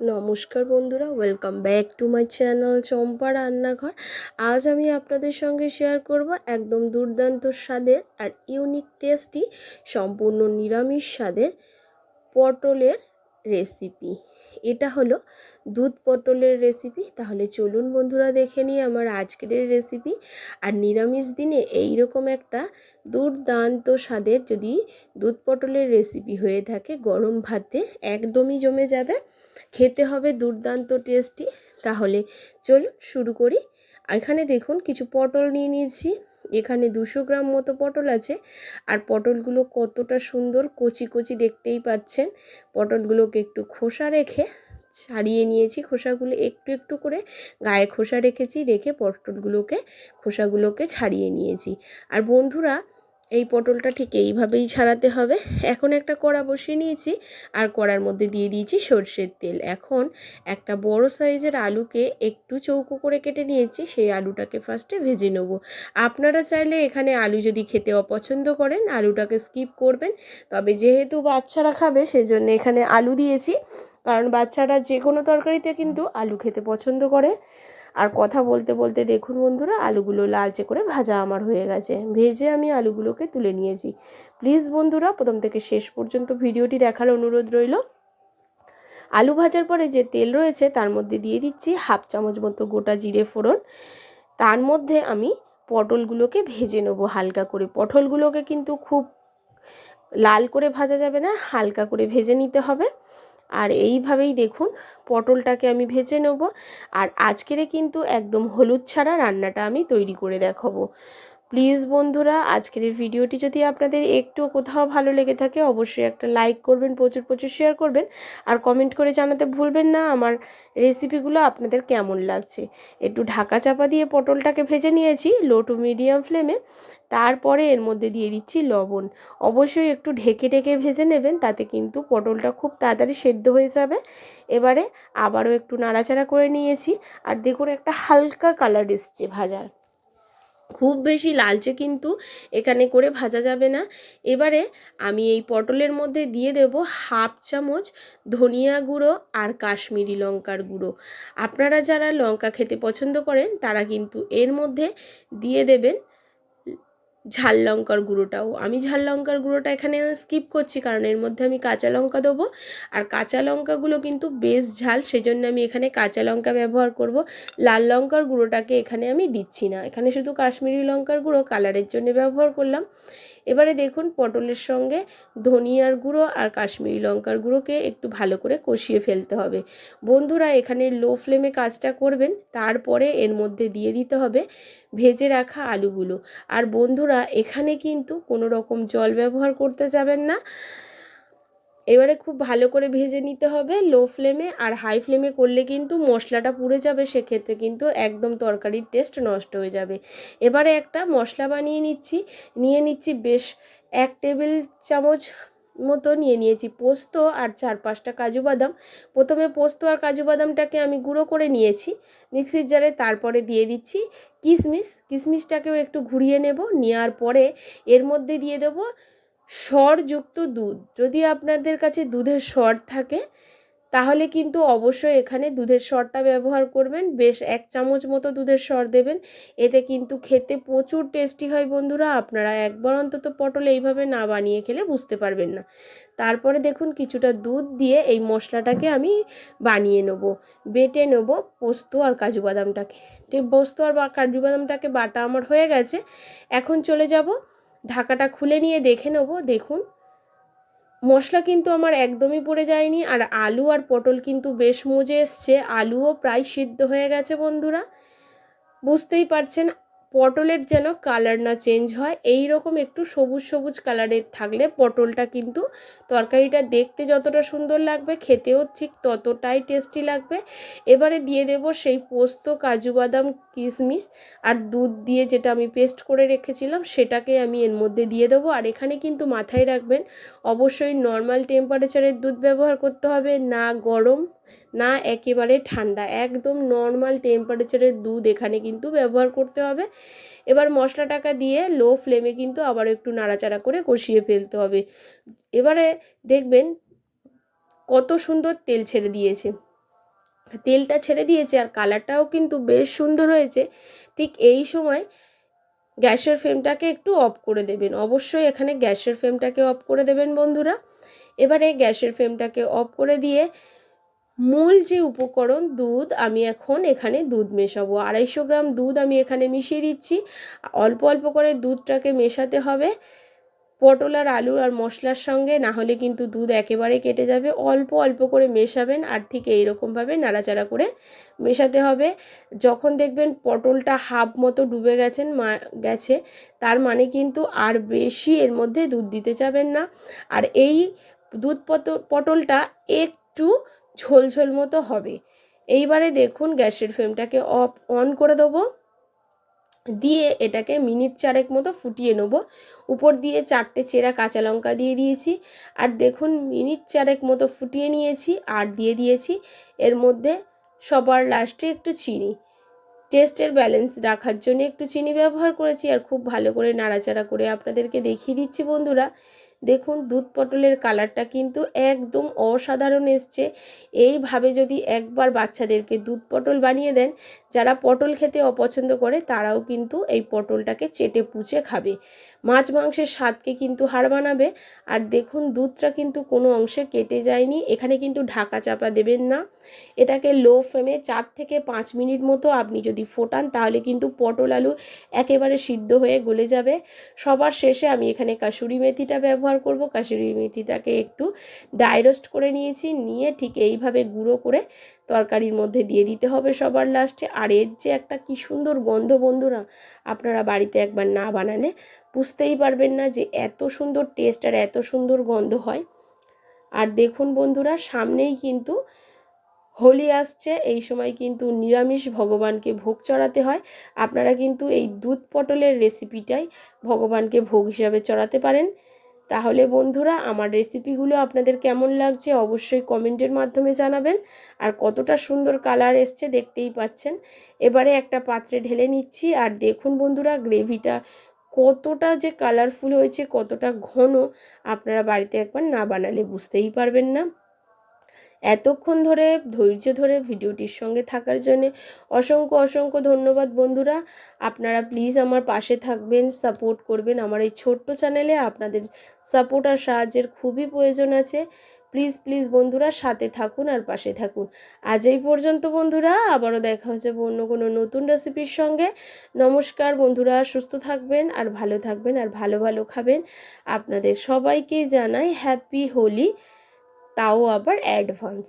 নমস্কার বন্ধুরা welcome back to my channel Champa Rannaghar. আজ আমি আপনাদের সঙ্গে শেয়ার করব একদম দুর্দান্ত স্বাদের আর ইউনিক টেস্টি সম্পূর্ণ নিরামিষ স্বাদের পটলের রেসিপি এটা হলো দুধ পটলের রেসিপি তাহলে চলুন বন্ধুরা দেখে নিই আমার আজকের রেসিপি আর নিরামিষ দিনে এই রকম একটা দুর্দান্ত স্বাদের যদি দুধ পটলের রেসিপি হয়ে থাকে, গরম ভাতে একদমই জমে যাবে। খেতে হবে দুর্দান্ত টেস্টি তাহলে চলুন শুরু করি। এখানে দেখুন, কিছু পটল নিয়ে নিয়েছি। এখানে দুশো গ্রাম মতো পটল আছে। আর পটলগুলো কতটা সুন্দর কচি কচি দেখতেই পাচ্ছেন। পটলগুলোকে একটু খোসা রেখে ছাড়িয়ে নিয়েছি। খোসাগুলো একটু একটু করে গায়ে খোসা রেখেছি, রেখে পটলগুলোকে, খোসাগুলোকে ছাড়িয়ে নিয়েছি। আর বন্ধুরা এই পটলটা ঠিক এইভাবেই ছাড়াতে হবে। এখন একটা কড়া বসিয়ে নিয়েছি আর কড়ার মধ্যে দিয়ে দিয়েছি সর্ষের তেল। এখন একটা বড় সাইজের আলুকে একটু চৌকো করে কেটে নিয়েছি, সেই আলুটাকে ফার্স্টে ভেজে নেব। আপনারা চাইলে এখানে আলু যদি খেতে অপছন্দ করেন, আলুটাকে স্কিপ করবেন। তবে যেহেতু বাচ্চারা খাবে, সেজন্য এখানে আলু দিয়েছি। কারণ বাচ্চারা যে কোনো তরকারিতে কিন্তু আলু খেতে পছন্দ করে। আর কথা বলতে বলতে দেখুন বন্ধুরা, আলুগুলো লালচে করে ভাজা আমার হয়ে গেছে। ভেজে আমি আলুগুলোকে তুলে নিয়েছি। প্লিজ বন্ধুরা, প্রথম থেকে শেষ পর্যন্ত ভিডিওটি দেখার অনুরোধ রইল। আলু ভাজার পরে যে তেল রয়েছে, তার মধ্যে দিয়ে দিচ্ছি হাফ চামচ মতো গোটা জিরে ফোড়ন। তার মধ্যে আমি পটলগুলোকে ভেজে নেব হালকা করে। পটলগুলোকে কিন্তু খুব লাল করে ভাজা যাবে না, হালকা করে ভেজে নিতে হবে। আর এইভাবেই দেখুন পটলটাকে আমি ভেজে নেব। আর আজকেরে কিন্তু একদম হলুদ ছাড়া রান্নাটা আমি তৈরি করে দেখাবো। প্লিজ বন্ধুরা, আজকের এই ভিডিওটি যদি আপনাদের একটু কোথাও ভালো লেগে থাকে, অবশ্যই একটা লাইক করবেন, প্রচুর প্রচুর শেয়ার করবেন, আর কমেন্ট করে জানাতে ভুলবেন না আমার রেসিপিগুলো আপনাদের কেমন লাগছে। একটু ঢাকা চাপা দিয়ে পটলটাকে ভেজে নিয়েছি, লো টু মিডিয়াম ফ্লেমে, তারপরে এর মধ্যে দিয়ে দিচ্ছি লবণ। অবশ্যই একটু ঢেকে ঢেকে ভেজে নেবেন, তাতে কিন্তু পটলটা খুব তাড়াতাড়ি সেদ্ধ হয়ে যাবে। এবারে আবারও একটু নাড়াচাড়া করে নিয়েছি, আর দেখুন একটা হালকা কালার এসছে ভাজার। খুব বেশি লালচে কিন্তু এখানে করে ভাজা যাবে না। এবারে আমি এই পটলের মধ্যে দিয়ে দেব হাফ চামচ ধনিয়া গুঁড়ো আর কাশ্মীরি লঙ্কার গুঁড়ো। আপনারা যারা লঙ্কা খেতে পছন্দ করেন তারা কিন্তু এর মধ্যে দিয়ে দেবেন ঝাল লঙ্কার গুঁড়োটাও। আমি ঝাল লঙ্কার গুঁড়োটা এখানে স্কিপ করছি, কারণ এর মধ্যে আমি কাঁচা লঙ্কা দেবো। আর কাঁচা লঙ্কাগুলো কিন্তু বেশ ঝাল, সেজন্য আমি এখানে কাঁচা লঙ্কা ব্যবহার করব। লাল লঙ্কার গুঁড়োটাকে এখানে আমি দিচ্ছি না। এখানে শুধু কাশ্মীরি লঙ্কার গুঁড়ো কালারের জন্য ব্যবহার করলাম। এবারে দেখুন পটলের সঙ্গে ধনিয়ার গুঁড়ো আর কাশ্মীরি লঙ্কার গুঁড়োকে একটু ভালো করে কষিয়ে ফেলতে হবে। বন্ধুরা, এখানে লো ফ্লেমে কাজটা করবেন, তারপরে এর মধ্যে দিয়ে দিতে হবে ভেজে রাখা আলুগুলো। আর বন্ধুরা, এখানে কিন্তু কোনো রকম জল ব্যবহার করতে যাবেন না। এবারে খুব ভালো করে ভেজে নিতে হবে লো ফ্লেমে আর হাই ফ্লেমে করলে কিন্তু মশলাটা পুড়ে যাবে, সেক্ষেত্রে কিন্তু একদম তরকারির টেস্ট নষ্ট হয়ে যাবে। এবারে একটা মশলা বানিয়ে নিচ্ছি, নিয়ে নিচ্ছি বেশ এক টেবিল চামচ মতো নিয়ে নিয়েছি পোস্ত আর চার পাঁচটা কাজু বাদাম। প্রথমে পোস্ত আর কাজু বাদামটাকে আমি গুঁড়ো করে নিয়েছি, মিক্সির জারে তারপরে দিয়ে দিচ্ছি কিশমিশ। কিশমিশটাকেও একটু ঘুরিয়ে নেব, নেওয়ার পরে এর মধ্যে দিয়ে দেবো স্বরযুক্ত দুধ। যদি আপনাদের কাছে দুধের স্বর থাকে, তাহলে কিন্তু অবশ্যই এখানে দুধের স্বরটা ব্যবহার করবেন। বেশ এক চামচ মতো দুধের স্বর দেবেন। এতে কিন্তু খেতে প্রচুর টেস্টি হয় বন্ধুরা। আপনারা একবার অন্তত পটল এইভাবে না বানিয়ে খেলে বুঝতে পারবেন না। তারপরে দেখুন কিছুটা দুধ দিয়ে এই মশলাটাকে আমি বানিয়ে নেব। বেটে নেব পোস্ত আর কাজু বাদামটাকে। পোস্ত আর কাজু বাদামটাকে বাটা আমার হয়ে গেছে। এখন চলে যাব ঢাকাটা খুলে নিয়ে দেখে নেব, দেখুন। মশলা কিন্তু আমার একদমই পড়ে যায়নি, আর আলু আর পটল কিন্তু বেশ মজে এসছে। আলুও প্রায় সিদ্ধ হয়ে গেছে, বন্ধুরা। বুঝতেই পারছেন পটলের যেন কালার না চেঞ্জ হয় এই রকম একটু সবুজ সবুজ কালারের থাকলে পটলটা কিন্তু তরকারিটা দেখতে যতটা সুন্দর লাগবে, খেতেও ঠিক ততটাই টেস্টি লাগবে। এবারে দিয়ে দেব সেই পোস্ত, কাজু বাদাম কিশমিশ আর দুধ দিয়ে যেটা আমি পেস্ট করে রেখেছিলাম সেটাকে আমি এর মধ্যে দিয়ে দেবো। আর এখানে কিন্তু মাথায় রাখবেন, অবশ্যই নর্মাল টেম্পারেচারের দুধ ব্যবহার করতে হবে, না গরম, না একেবারে ঠান্ডা, একদম নর্মাল টেম্পারেচারের দুধ এখানে কিন্তু ব্যবহার করতে হবে। এবার মশলাটাকে দিয়ে লো ফ্লেমে কিন্তু আবার একটু নাড়াচাড়া করে কষিয়ে ফেলতে হবে। এবারে দেখবেন কত সুন্দর তেল ছেড়ে দিয়েছে। তেলটা ছেড়ে দিয়েছে আর কালারটাও কিন্তু বেশ সুন্দর হয়েছে। ঠিক এই সময় গ্যাসের ফ্লেমটাকে একটু অফ করে দেবেন। অবশ্যই এখানে গ্যাসের ফ্লেমটাকে অফ করে দেবেন বন্ধুরা। এবারে গ্যাসের ফ্লেমটাকে অফ করে দিয়ে মূল যে উপকরণ দুধ, আমি এখন এখানে দুধ মেশাবো। আড়াইশো গ্রাম দুধ আমি এখানে মিশিয়ে দিচ্ছি। অল্প অল্প করে দুধটাকে মেশাতে হবে। পটল আর আলু আর মশলার সঙ্গে, না হলে কিন্তু দুধ একেবারে কেটে যাবে। অল্প অল্প করে মেশাবেন আর ঠিক এইরকমভাবে নাড়াচাড়া করে মেশাতে হবে। যখন দেখবেন পটলটা হাফ মতো ডুবে গেছেন, মা, গেছে, তার মানে কিন্তু আর বেশি এর মধ্যে দুধ দিতে যাবেন না। আর এই দুধ পটলটা একটু ঝোল ঝোল মতো হবে। এইবারে দেখুন গ্যাসের ফ্লেমটাকে অফ, অন করে দেবো। দিয়ে এটাকে মিনিট চারেক মতো ফুটিয়ে নেব। উপর দিয়ে চারটে চেরা কাঁচা লঙ্কা দিয়ে দিয়েছি। আর দেখুন মিনিট চারেক মতো ফুটিয়ে নিয়েছি আর দিয়ে দিয়েছি। এর মধ্যে সবার লাস্টে একটু চিনি। টেস্টের ব্যালেন্স রাখার জন্য একটু চিনি ব্যবহার করেছি। আর খুব ভালো করে নাড়াচাড়া করে আপনাদেরকে দেখিয়ে দিচ্ছি বন্ধুরা। দেখুন, দুধ পটলের কালারটা কিন্তু একদম অসাধারণ এসছে। এইভাবে যদি একবার বাচ্চাদেরকে দুধ পটল বানিয়ে দেন, যারা পটল খেতে অপছন্দ করে, তারাও কিন্তু এই পটলটাকে চেটে পুচে খাবে। মাছ মাংসের স্বাদকে কিন্তু হার বানাবে আর দেখুন, দুধটা কিন্তু কোনো অংশে কেটে যায়নি। এখানে কিন্তু ঢাকা চাপা দেবেন না। এটাকে লো ফ্লেমে চার থেকে পাঁচ মিনিট মতো আপনি যদি ফোটান, তাহলে কিন্তু পটল আলু একেবারে সিদ্ধ হয়ে গলে যাবে। সবার শেষে আমি এখানে কাসুরি মেথিটা ব্যবহার করব। কাসুরি মেথিটাকে একটু ডাইরোস্ট করে নিয়েছি। নিয়ে ঠিক এইভাবে গুঁড়ো করে তরকারির মধ্যে দিয়ে দিতে হবে সবার লাস্টে। আর এর যে একটা কি সুন্দর গন্ধ বন্ধুরা, আপনারা বাড়িতে একবার না বানালে বুঝতেই পারবেন না যে এত সুন্দর টেস্ট আর এত সুন্দর গন্ধ হয়। আর দেখুন বন্ধুরা, সামনেই কিন্তু হোলি আসছে। এই সময় কিন্তু নিরামিষ ভগবানকে ভোগ চড়াতে হয়। আপনারা কিন্তু এই দুধ পটলের রেসিপিটাই ভগবানকে ভোগ হিসাবে চড়াতে পারেন। তাহলে বন্ধুরা, আমার রেসিপিগুলো আপনাদের কেমন লাগছে অবশ্যই কমেন্টের মাধ্যমে জানাবেন। আর কতটা সুন্দর কালার এসছে দেখতেই পাচ্ছেন। এবারে একটা পাত্রে ঢেলে নিচ্ছি। আর দেখুন বন্ধুরা গ্রেভিটা কতটা যে কালারফুল হয়েছে, কতটা ঘন, আপনারা বাড়িতে একবার না বানালে বুঝতেই পারবেন না। এতক্ষণ ধরে, ধৈর্য ধরে ভিডিওটির সঙ্গে থাকার জন্য অসংখ্য অসংখ্য ধন্যবাদ বন্ধুরা। আপনারা প্লিজ আমার পাশে থাকবেন সাপোর্ট করবেন। আমার এই ছোট্ট চ্যানেলে আপনাদের সাপোর্ট আর সাহায্যের খুবই প্রয়োজন আছে। প্লিজ প্লিজ বন্ধুরা সাথে থাকুন আর পাশে থাকুন। আজ এই পর্যন্ত বন্ধুরা, আবারও দেখা হচ্ছে অন্য কোনো নতুন রেসিপির সঙ্গে। নমস্কার বন্ধুরা, সুস্থ থাকবেন আর ভালো থাকবেন আর ভালো ভালো খাবেন। আপনাদের সবাইকে জানাই হ্যাপি হোলি। তাও আবার অ্যাডভান্স।